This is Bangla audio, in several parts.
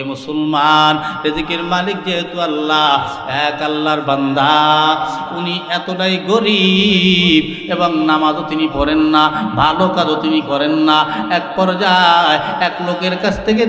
এ মুসলমান, রেজিকের মালিক যেহেতু আল্লাহ, এক আল্লাহর বান্দা, উনি এতটাই গরিব এবং নামাজও তিনি পড়েন না, ভালো কাজও তিনি করেন না। এক পর্যায়ে এক লোকের কাছ থেকে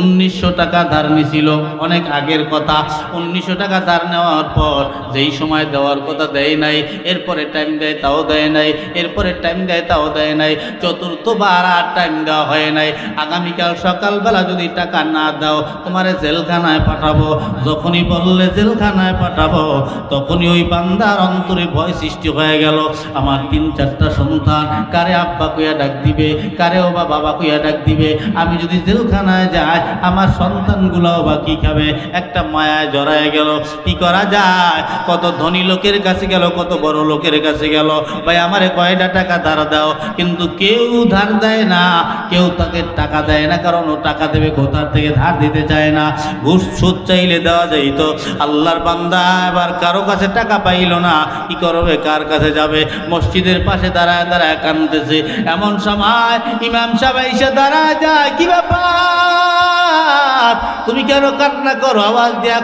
উনিশশো টাকা ধার নিছিল, অনেক আগের কথা। উনিশশো টাকা ধার নেওয়ার পর যেই সময় দেওয়ার কথা দেয় নাই, এরপরে টাইম দেয় তাও দেয় নাই, এরপরে টাইম দেয় তাও দেয় নাই, চতুর্থবার আর টাইম দেওয়া হয় নাই। আগামীকাল সকালবেলা যদি টাকা না দাও তোমারে জেলখানায় পাঠাবো। যখনই বললে জেলখানায় পাঠাবো, তখনই ওই বান্দার অন্তরে ভয় সৃষ্টি হয়ে গেল। আমার তিন, চারটা সন্তান, কারে আব্বা কইয়া ডাক দিবে, কারে ও বা বাবা কইয়া ডাক দিবে? আমি যদি জেলখানায় যাই, আমার সন্তানগুলোও বা কি খাবে? একটা মায়ায় জড়ায় গেল। কি করা যায়? কত ধনী লোকের কাছে গেল, কত বড় লোকের কাছে গেল। ভাই, আমারে কয়টা টাকা ধার দাও? কিন্তু কেউ ধার দেয় না। কেউ তাকে টাকা দেয় না, কারণ ও টাকা দেবে কোথার থেকে? ধার দিতে চায় না, ঘুষ সুদ চাইলে দেওয়া যাইতো। আল্লাহর বান্দা এবার কারও কাছে টাকা পাইলো না, কি করবে, কার কাছে যাবে? মসজিদের পাশে দাঁড়ায় দাঁড়ায় কানতেছে এমন সময় ইমাম সাহেব এসে দাঁড়ায় যায়, কি ব্যাপার? তুমি কেন কান্না করো? আওয়াজ দেয়া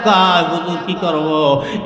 হুজুর, কি করব?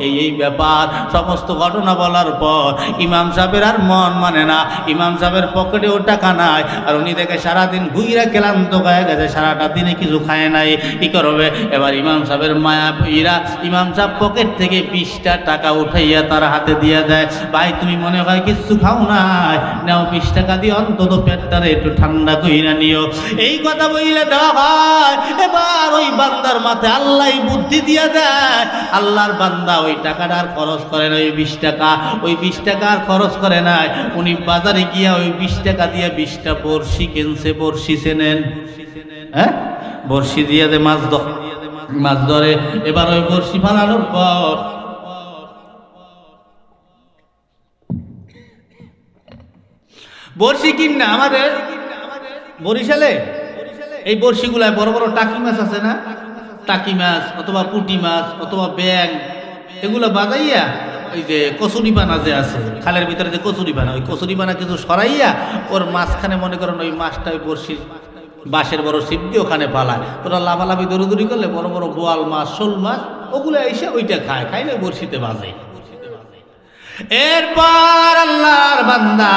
এই এই ব্যাপার। সমস্ত ঘটনা বলার পর ইমাম সাহেবের আর মন মানে না। ইমাম সাহেবের পকেটেও টাকা নাই, আর উনি দেখে সারাদিন ঘুইরা ক্লান্ত হয়ে গেছে, সারাটা দিনে কিছু খায় নাই। কি করবে। এবার ইমাম সাহেবের মায়া ইরা ইমাম সাহেব পকেট থেকে বিশটা টাকা উঠাইয়া তার হাতে দিয়ে দেয়। ভাই, তুমি মনে হয় কিছু খাও নাই? নাও বিশ টাকা দিয়ে অন্তত পেটটারে একটু ঠান্ডা কইরা নিও। এই কথা বইলে দেওয়া হয়। এবার ওই বান্দার মাথায় আল্লাহ বুদ্ধি দিয়ে দেয়। আল্লাহর বান্দা ওই টাকাটা আর খরচ করে না, ওই বিশ টাকা। ওই বিশ টাকা আর খরচ করে নাই উনি বাজারে গিয়া ওই বিশ টাকা দিয়ে বিশটা বড়শি কিনছে, বড়শি চেনেন। হ্যাঁ? বড়শি দিয়ে দে মাছ মাছ ধরে, এবার ওই বড়শি ফালানোর পর। বড়শি কিন আমাদের? বরিশালে? এই বড়শিগুলায় বড় বড় টাকি মাছ আছে না? টাকি মাছ, অথবা পুটি মাছ, অথবা ব্যাং এগুলো বাজাইয়া ওই যে কচুরি বানা যে আছে, খালের ভিতরে যে কচুরি বানা, ওই কচুরি বানা কিছু সরাইয়া ওর মাঝখানে মনে করেন ওই মাছটা ওই বড়শি বাঁশের বড় ছিপ দিয়ে ওখানে পালায়। তোরা লাভালাভি দৌড়দৌড়ি করলে বড় বড় গোয়াল মাছ, শোল মাছ, ওগুলো এসে ওইটা খায়। খাই না বড়শিতে বাজে। এরপর আল্লাহর বান্দা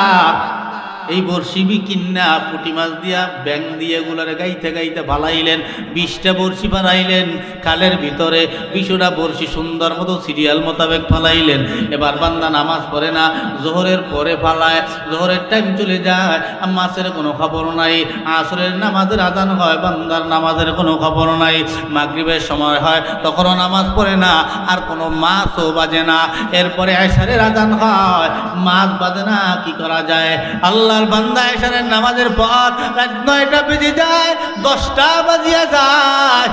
এই বড়শি কিন্না পুটি মাছ দিয়া ব্যাং দিয়ে গুলারে গাইতে গাইতে ফালাইলেন বিশটা বড়শি বানাইলেন, খালের ভিতরে বিশোটা বড়শি সুন্দর মতো সিরিয়াল মোতাবেক ফালাইলেন। এবার বান্দা নামাজ পড়ে না, জোহরের পরে ফালায়, জোহরের টাইম চলে যায় মাছের কোনো খবর নাই, আসরের নামাজের আজান হয়, বান্দার নামাজের কোনো খবর নাই। মাগরিবের সময় হয়, তখনও নামাজ পড়ে না, আর কোনো মাছও বাজে না। এরপরে আয়সারের আজান হয়, মাছ বাজে না, কি করা যায়? আল্লাহর বান্দা এখানে নামাজের পর রাত নয়টা বেজে যায়, দশটা বাজিয়া যায়,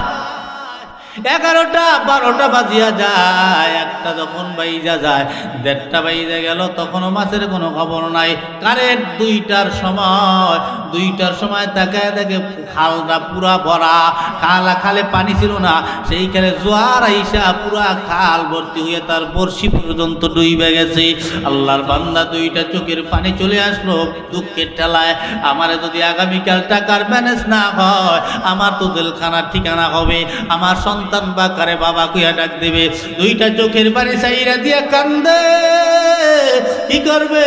এগারোটা, বারোটা বাজিয়া যায়, একটা যখন বাইজা যায়, দেড়টা বাইজা গেল, তখনও মাছের কোনো খবর নাই। কারেন্ট দুইটার সময় দুইটার সময় তাকায় দেখে খালটা পুরা ভরা, খাল খালে পানি ছিল না। সেইখানে জোয়ার আইসা পুরা খাল ভর্তি হয়ে তার বর্ষি পর্যন্ত ডুইবে গেছে। আল্লাহর বান্দা দুইটা চোখের পানি চলে আসলো, দুঃখের ঠেলায়, আমারে যদি আগামীকাল টাকার ম্যানেজ না হয়, আমার তো জেলখানার ঠিকানা হবে, আমার সন্তান বা কারে বাবা কুয়া ডাক দেবে। দুইটা চোখের পানি সাইরা দিয়ে কান্দে। কি করবে?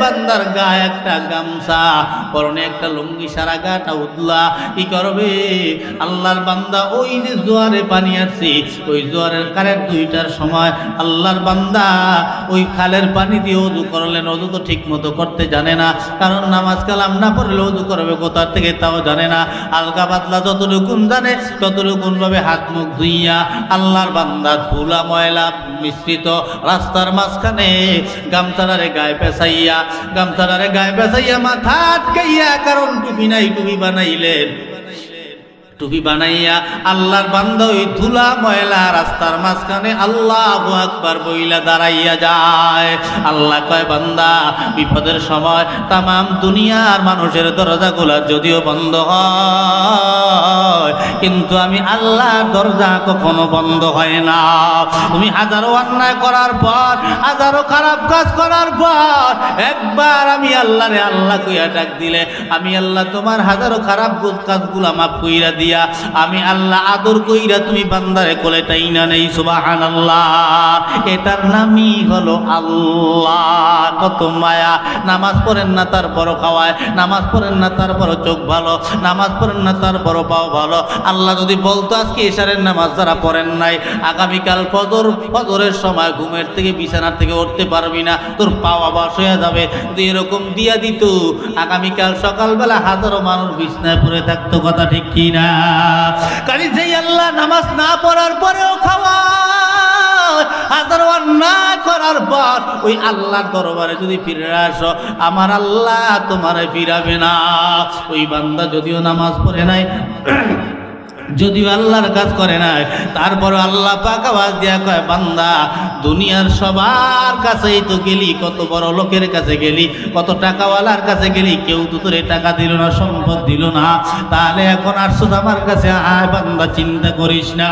বান্দার গায়ে একটা গামছা, পরনে একটা লুঙ্গি, সারা গাটা উদলা কি করবে? আল্লাহর বান্দা ওই যে জোয়ারে পানি আসছে ওই জোয়ারের কারের দুইটার সময় আল্লাহর বান্দা ওই খালের পানি দিয়ে অজু করলেন। অজু তো ঠিক মতো করতে জানে না, কারণ নামাজ কালাম না পড়লে অজু করবে কোথার থেকে তাও জানে না। আলগা পাতলা যতটুকুন জানে, ততটুকুন ভাবে হাত মুখ ধুইয়া আল্লাহর বান্দা ধুলা ময়লা মিশ্রিত রাস্তার মাঝখানে গামছাড়ারে গায়ে পেঁচাইয়া গামছাড়ারে গায়ে পেঁচাইয়া মাথা আটকাইয়া কারণ টুপি নাই টুপি বানাইলেন টুপি বানাইয়া আল্লাহর বান্দা ওই ধুলা ময়লা রাস্তার মাঝখানে আল্লাহ আকবার বইলা দাঁড়াইয়া যায়। আল্লাহ কয়, বান্দা, বিপদের সময় তামাম দুনিয়ার মানুষের দরজাগুলা যদিও বন্ধ হয়, কিন্তু আমি আল্লাহর দরজা কখনো বন্ধ হয় না। তুমি হাজারো অন্যায় করার পর, হাজারো খারাপ কাজ করার পর, একবার আমি আল্লাহরে আল্লাহ কইয়া ডাক দিলে, আমি আল্লাহ তোমার হাজারো খারাপ কাজগুলা মাফ কইরা দিয়া আমি আল্লাহ আদর কইরা তুমি বান্দারে কোলে টাইনা নেই সুবাহান আল্লাহ এটার নামই হলো আল্লাহ। কত মায়া। নামাজ পড়েন না তারপর খাওয়ায়। নামাজ পড়েন না তার তারপর চোখ ভালো। নামাজ পড়েন না তারপর পাও ভালো। আল্লাহ যদি বলতো আজকে এশারের নামাজ যারা পড়েন নাই, আগামীকাল ফজর, ফজরের সময় ঘুমের থেকে, বিছানার থেকে উঠতে পারবি না, তোর পাও আবাস হয়ে যাবে। যদি এরকম দিয়া দিত, আগামীকাল সকালবেলা হাজারো মানুষ বিছনায় পড়ে থাকতো, কথা ঠিক কি না? কারণ যেই আল্লাহ নামাজ না পড়ার পরেও খাওয়া হাজারো না করার পর ওই আল্লাহর দরবারে যদি ফিরে আসো, আমার আল্লাহ তোমারে ফিরাবে না। ওই বান্দা যদিও নামাজ পড়ে নাই যদিও আল্লাহর কাজ করে না তারপর আল্লাহ পাক আওয়াজ দিয়া কয়, বান্দা, দুনিয়ার সবার কাছেই তো গেলি, কত বড় লোকের কাছে গেলি, কত টাকাওয়ালার কাছে গেলি, কেউ তো তোর টাকা দিল না, সম্পদ দিল না। তাহলে এখন আসছো আমার কাছে আয়, বান্দা, চিন্তা করিস না।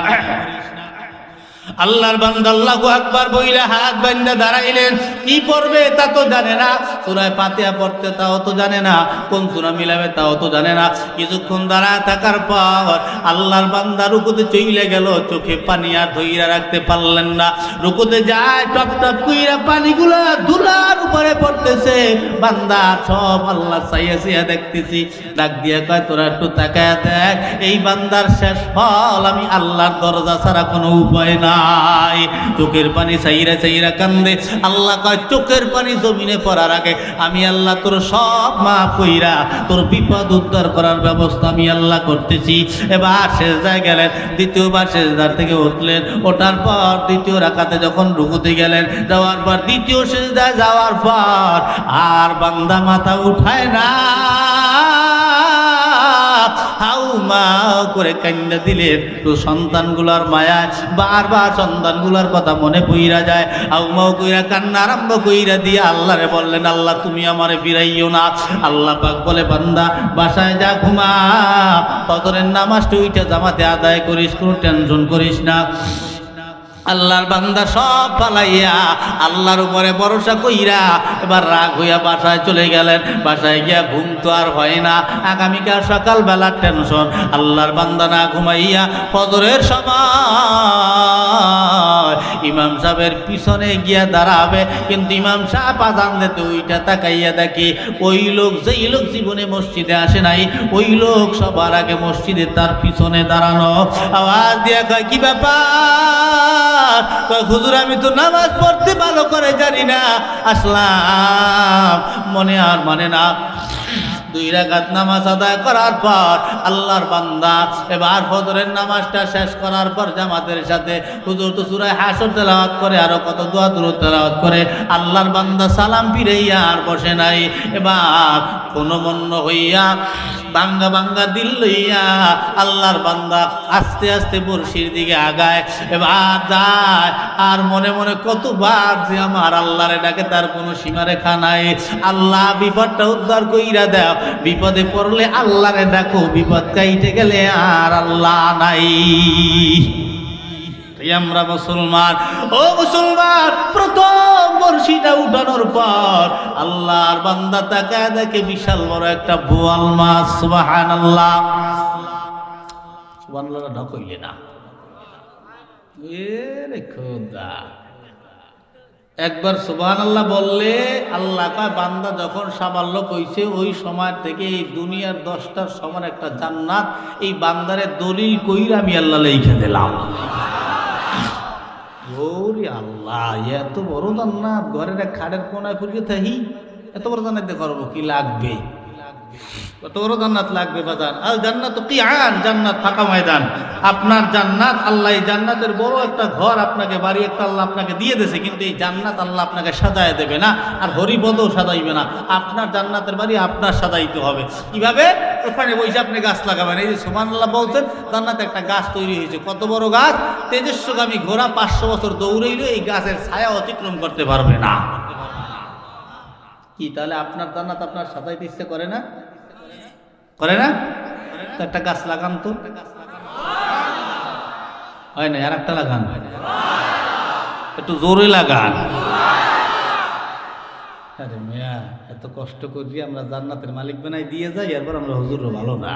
আল্লাহর বান্দা আল্লাহু আকবার বইলা হাত বান্দা দাঁড়াইলেন। কি পড়বে তা তো জানে না। সূরায় ফাতিহা পড়তে তাও তো জানে না। কোন সূরা মিলাবে তাও তো জানে না। কিছুক্ষণ দাঁড়ায় থাকার পর আল্লাহর বান্দা রুকুতে চইলে গেল। চোখে পানি আর ধইরা রাখতে পারলেন না। রুকুতে যায় টপ টপ কইরা পানিগুলা ধুলার উপরে পড়তেছে। বান্দা সব আল্লাহ চাইয়া চাইয়া দেখতেছি। ডাক দিয়া কয়, তোরা একটু তাকায় দেখ। এই বান্দার শেষ ফল আমি আল্লাহর দরজা ছাড়া কোনো উপায় নাই। চোখের পানি চাইরা চাইরা কান্দে। আল্লাহ কয়, চোখের পানি জমিনে পড়ার আগে আমি আল্লাহ তোর সব মাফ কইরা তোর বিপদ উদ্ধার করার ব্যবস্থা আমি আল্লাহ করতেছি। এবার শেষ যায় গেলেন, দ্বিতীয়বার শেষদার থেকে উঠলেন। ওঠার পর দ্বিতীয় রাখাতে যখন রুকুতে গেলেন, যাওয়ার পর দ্বিতীয় শেষদায় যাওয়ার পর আর বান্দা মাথা উঠায় না। হাউ মা করে কান্না দিলে তো সন্তানগুলার মায়া বারবার সন্তানগুলার কথা মনে পইরা যায়। হাউ মাও কইরা কান্না আরম্ভ কইরা দিয়ে আল্লাহরে বললেন, আল্লাহ, তুমি আমারে ফিরাইও না। আল্লাহ পাক বলে, বান্দা, বাসায় যা, ঘুমা। ফজরের নামাজটা উইটা জামাতে আদায় করিস, কোনো টেনশন করিস না। আল্লাহর বান্দা সব পালাইয়া আল্লাহর উপরে ভরসা কইরা এবার রাগ হইয়া বাসায় চলে গেলেন। বাসায় গিয়া ঘুম তো আর হয় না। আগামীকাল সকালবেলার টেনশন আল্লাহর বান্দা না ঘুমাইয়া ফজরের সময় ইমাম সাহেবের পিছনে গিয়া দাঁড়াবে, কিন্তু ইমাম সাহেব আজান দিতে ওইটা তাকাইয়া দেখি, ওই লোক যেই লোক জীবনে মসজিদে আসে নাই, ওই লোক সবার আগে মসজিদে তার পিছনে দাঁড়ানো। আওয়াজ দিয়া কয়, কি ব্যাপার? হুজুর, আমি তো নামাজ পড়তে ভালো করে জানি না। আসলাম। মনে আর মানে না দুই রাকাত নামাজ আদায় করার পর আল্লাহর বান্দা এবার ফজরের নামাজটা শেষ করার পর জামাতের সাথে হুজুর তো সুরায় হাসর তেলাওয়াত করে, আরও কত দোয়া দূর তেলাওয়াত করে, আল্লাহর বান্দা সালাম ফিরাইয়া আর বসে নাই। এবার কোনো মন্য হইয়া, বাঙ্গা বাঙ্গা দিল লইয়া আল্লাহর বান্দা আস্তে আস্তে বর্ষির দিকে আগায়, এবার যায়। আর মনে মনে কতবার যে আমার আল্লাহরে ডাকে, তার কোনো সীমারেখা নাই। আল্লাহ বিপদটা উদ্ধার কইরা দাও বিপদে পড়লে আল্লাহরে ডাকো, বিপদ কাইতে গেলে আর আল্লাহ নাই। আমরা মুসলমান, ও মুসলমান, প্রথম বর্ষিটা উঠানোর পর আল্লাহর বান্দা তাকায় দেখে বিশাল বড় একটা বোয়াল মাছ সুবাহান আল্লাহ সুবাহান আল্লাহ ঢকইলে না। এ রে খোদা। একবার সুবাহ আল্লাহ বললে আল্লাহ কয় বান্দা যখন সাবাল্য কইছে, ওই সময় থেকে এই দুনিয়ার দশটার সমান একটা জান্নাত, এই বান্দারে দলিল কইরা আমি আল্লাহ লিখে দিলাম। ওরে আল্লাহ এত বড় জান্নাত, ঘরের খাটের কোনায় ফুরিয়ে থাকি, এত বড় জান্নাত করব, কি লাগবে? বড় জান্নাত লাগবে বাজান আর জান্নাত কি আন জান্নাত ফাঁকা ময়দান। আপনার জান্নাত, আল্লাহ এই জান্নাতের বড় একটা ঘর আপনাকে, বাড়ি একটা আল্লাহ আপনাকে দিয়ে দিয়েছে, কিন্তু এই জান্নাত আল্লাহ আপনাকে সাজায় দেবে না, আর হরিপদও সাজাইবে না। আপনার জান্নাতের বাড়ি আপনার সাজাইতে হবে। কীভাবে? ওখানে বসে আপনি গাছ লাগাবেন। এই যে সুমান আল্লাহ বলছেন, জান্নাতে একটা গাছ তৈরি হয়েছে। কত বড় গাছ? তেজস্বগামী ঘোড়া পাঁচশো বছর দৌড়াইলে এই গাছের ছায়া অতিক্রম করতে পারবে না। কি? তাহলে আপনার জান্নাত আপনার সাজাইতে ইচ্ছে করে না? করে না? তো একটা গাছ লাগান তো। হয় না আর একটা লাগান। একটু জোরে লাগান। আরে মিয়া, এত কষ্ট করি আমরা জান্নাতের মালিক বানাই দিয়ে যাই, এরপর আমরা হুজুর ভালো না।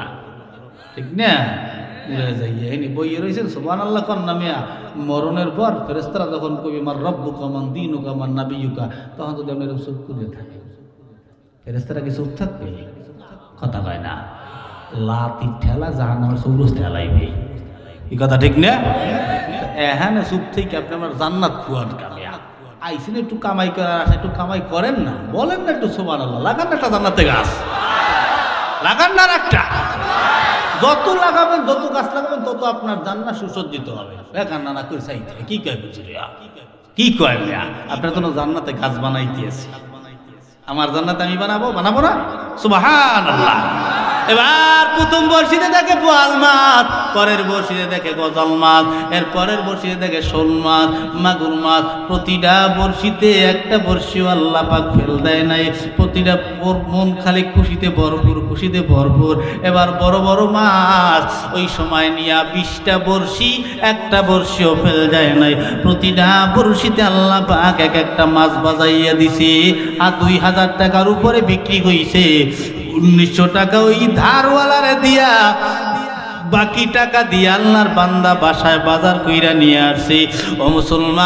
ঠিক না? এনি বইয়ে রয়েছেন সুবান আল্লাহ কন না মিয়া মরণের পর ফেরেস্তারা যখন কবি মার রব্বু কামান দিনুকা আমার নাবিয়ুকা তখন যদি আপনি এরকম চুপ করে থাকে ফেরেস্তারা কি চুপ থাকবে কথা কয় না, লাতি ঠেলা জাহান আমার সৌরস ঠেলাইবে এই কথা, ঠিক না? এখানে চুপ থেকে আপনি আমার জান্নাত খুয়ান কামিয়া আইসিন একটু কামাই করার আশা একটু কামাই করেন না, বলেন না একটু সোমান আল্লাহ লাগান না একটা জান্নাতে গাছ। লাগান না একটা। যত লাগাবেন, যত গাছ লাগাবেন, তত আপনার জান্না সুসজ্জিত হবে। বেকার নানা করে চাইতে কি কয় বুঝলি? কি কয় ভাইয়া? আপনার জন্য জান্নাতে গাছ বানাইতে আছে আমার জান্নাত আমি বানাবো? বানাবো না? সুবাহান এবার প্রথম বর্ষিতে দেখে বোয়াল মাছ, পরের বর্ষিতে দেখে গজাল মাছ, এর পরের বর্ষিতে দেখে শোল মাছ, মাগুর মাছ। প্রতিটা বর্ষিতে একটা বর্ষিও আল্লাহ পাক ফেল দেয় নাই। প্রতিটা মন খালি খুশিতে ভরপুর খুশিতে ভরপুর। এবার বড় বড় মাছ, ওই সময় নিয়া বিশটা বর্ষি, একটা বর্ষিও ফেল যায় নাই। প্রতিটা বর্ষিতে আল্লাহ পাক এক একটা মাছ বাজাইয়া দিছে। আর দুই হাজার টাকার উপরে বিক্রি হইছে। উনিশশো টাকা ওই ধারওয়ালারে দিয়া বাকি টাকা দিয়ে আল্লাহর বান্দা বাসায় বাজার কইরা নিয়ে আসছে। ও মুসলমান,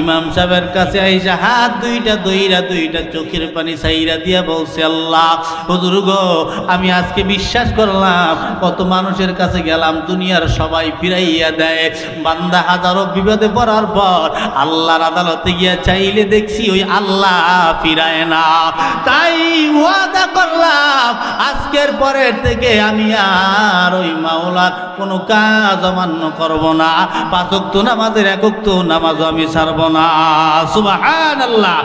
ইমাম সাহেবের কাছে আইসা হাত দুইটা দইরা দুইটা চোখের পানি সাইরা দিয়া বলছে, আল্লাহ, হুজুর গো, আমি আজকে বিশ্বাস করলাম, কত মানুষের কাছে গেলাম, দুনিয়ার সবাই ফিরাইয়া দেয়। বান্দা হাজারো বিপদে পড়ার পর আল্লাহর আদালতে গিয়া চাইলে দেখছি ওই আল্লাহ ফিরায় না। তাই ওয়াদা করলাম, আজকের পরের থেকে আমি আর ওই মাওলার কোনো কাজ অমান্য করব না। পাঁচক তো নামাজের একক তো নামাজও আমি ছাড়ব না। সুবাহ আল্লাহ